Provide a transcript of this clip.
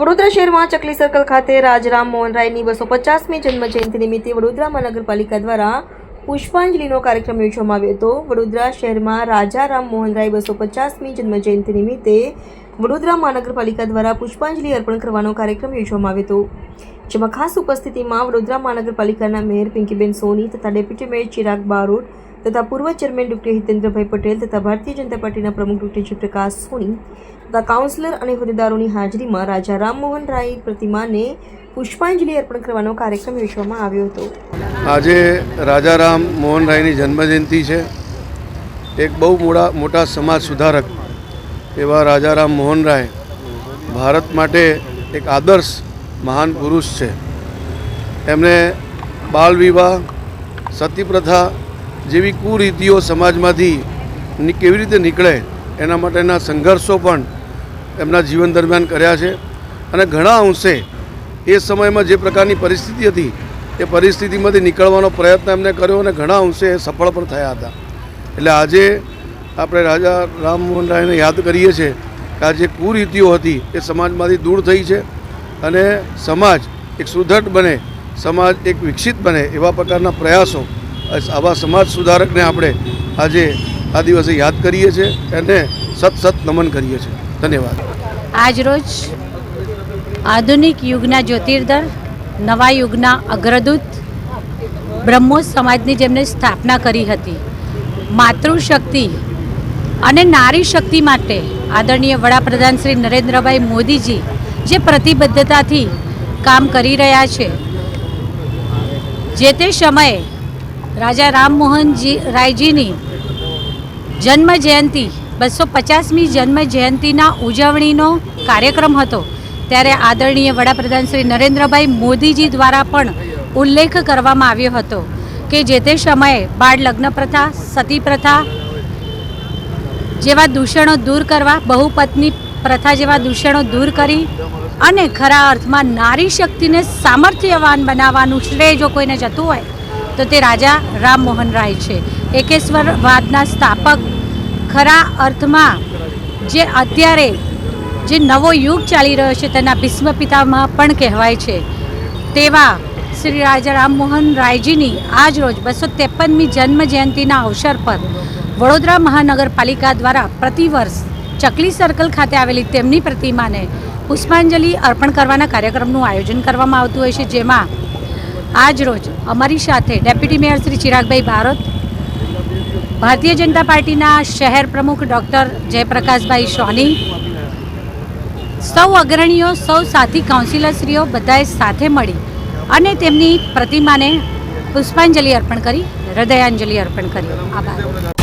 વડોદરા શહેરમાં ચકલી સર્કલ ખાતે રાજરામ મોહનરાયની બસો પચાસમી જન્મ જયંતિ નિમિત્તે વડોદરા મહાનગરપાલિકા દ્વારા પુષ્પાંજલિનો કાર્યક્રમ યોજવામાં આવ્યો હતો. વડોદરા શહેરમાં રાજા રામ મોહન બસો પચાસમી જન્મ જયંતિ નિમિત્તે વડોદરા મહાનગરપાલિકા દ્વારા પુષ્પાંજલિ અર્પણ કરવાનો કાર્યક્રમ યોજવામાં આવ્યો હતો. જેમાં ખાસ ઉપસ્થિતિમાં વડોદરા મહાનગરપાલિકાના મેયર પિંકીબેન સોની તથા ડેપ્યુટી મેયર ચિરાગ બારોટ તથા પૂર્વ ચેરમેન ડૉક્ટર હિતેન્દ્રભાઈ પટેલ તથા ભારતીય જનતા પાર્ટીના પ્રમુખ ડૉક્ટર જયપ્રકાશ સોની તથા કાઉન્સિલર અને હોદ્દેદારોની હાજરીમાં રાજા રામમોહન રાય પ્રતિમાને પુષ્પાંજલિ અર્પણ કરવાનો કાર્યક્રમ યોજવામાં આવ્યો હતો. આજે રાજા રામ મોહન રાયની જન્મજયંતિ છે. એક બહુ મોટા મોટા સમાજ સુધારક એવા રાજા રામ મોહન રાય ભારત માટે એક આદર્શ મહાન પુરુષ છે. એમણે બાળ વિવાહ, સતી પ્રથા જેવી કુરીતિઓ સમાજમાંથી કેવી રીતે નીકળે, એના માટેના સંઘર્ષો પણ એમના જીવન દરમિયાન કર્યા છે. અને ઘણા અંશે એ સમયમાં જે પ્રકારની પરિસ્થિતિ હતી, એ પરિસ્થિતિમાંથી નીકળવાનો પ્રયત્ન એમને કર્યો અને ઘણા અંશે એ સફળ પણ થયા હતા. એટલે આજે આપણે રાજા રામમોહન રાયને યાદ કરીએ છીએ કે આ જે કુરીતિઓ હતી, એ સમાજમાંથી દૂર થઈ છે અને સમાજ એક સુદૃઢ બને, સમાજ એક વિકસિત બને એવા પ્રકારના પ્રયાસો આવા સમાજ સુધારકને આપણે આજે આ દિવસે યાદ કરીએ છીએ અને સત સત નમન કરીએ છીએ. ધન્યવાદ. આજરોજ આધુનિક યુગના જ્યોતિર્ધર નવા યુગના અગ્રદૂત બ્રહ્મોસ સમાજની જેમને સ્થાપના કરી હતી. માતૃશક્તિ અને નારી શક્તિ માટે આદરણીય વડાપ્રધાન શ્રી નરેન્દ્રભાઈ મોદીજી જે પ્રતિબદ્ધતાથી કામ કરી રહ્યા છે. જે તે સમયે રાજા રામમોહનજી રાયજીની જન્મ જયંતિ બસો પચાસમી જન્મ જયંતિના ઉજવણીનો કાર્યક્રમ હતો. ત્યારે આદરણીય વડાપ્રધાન શ્રી નરેન્દ્રભાઈ મોદીજી દ્વારા પણ ઉલ્લેખ કરવામાં આવ્યો હતો કે જે તે સમયે બાળ લગ્ન પ્રથા, સતી પ્રથા જેવા દૂષણો દૂર કરવા, બહુપત્ની પ્રથા જેવા દૂષણો દૂર કરી અને ખરા અર્થમાં નારી શક્તિને સામર્થ્યવાન બનાવવાનું શ્રેય જો કોઈને જતું હોય તો તે રાજા રામમોહન રાય છે. એકેશ્વરવાદના સ્થાપક ખરા અર્થમાં જે અત્યારે જે નવો યુગ ચાલી રહ્યો છે તેના ભીષ્મ પિતામાં પણ કહેવાય છે. તેવા શ્રી રાજા રામમોહન રાયજીની આજ રોજ બસો ત્રેપનમી જન્મ જયંતિના અવસર પર વડોદરા મહાનગરપાલિકા દ્વારા પ્રતિવર્ષ ચકલી સર્કલ ખાતે આવેલી તેમની પ્રતિમાને પુષ્પાંજલિ અર્પણ કરવાના કાર્યક્રમનું આયોજન કરવામાં આવતું હોય છે, જેમાં આજ રોજ અમારી સાથે ડેપ્યુટી મેયર શ્રી ચિરાગભાઈ ભારત ભારતીય જનતા પાર્ટીના શહેર પ્રમુખ ડૉક્ટર જયપ્રકાશભાઈ સોની, સૌ અગ્રણીઓ, સૌ સાથી કાઉન્સિલરશ્રીઓ બધાએ સાથે મળી અને તેમની પ્રતિમાને પુષ્પાંજલિ અર્પણ કરી, હૃદયાંજલિ અર્પણ કરી આભાર.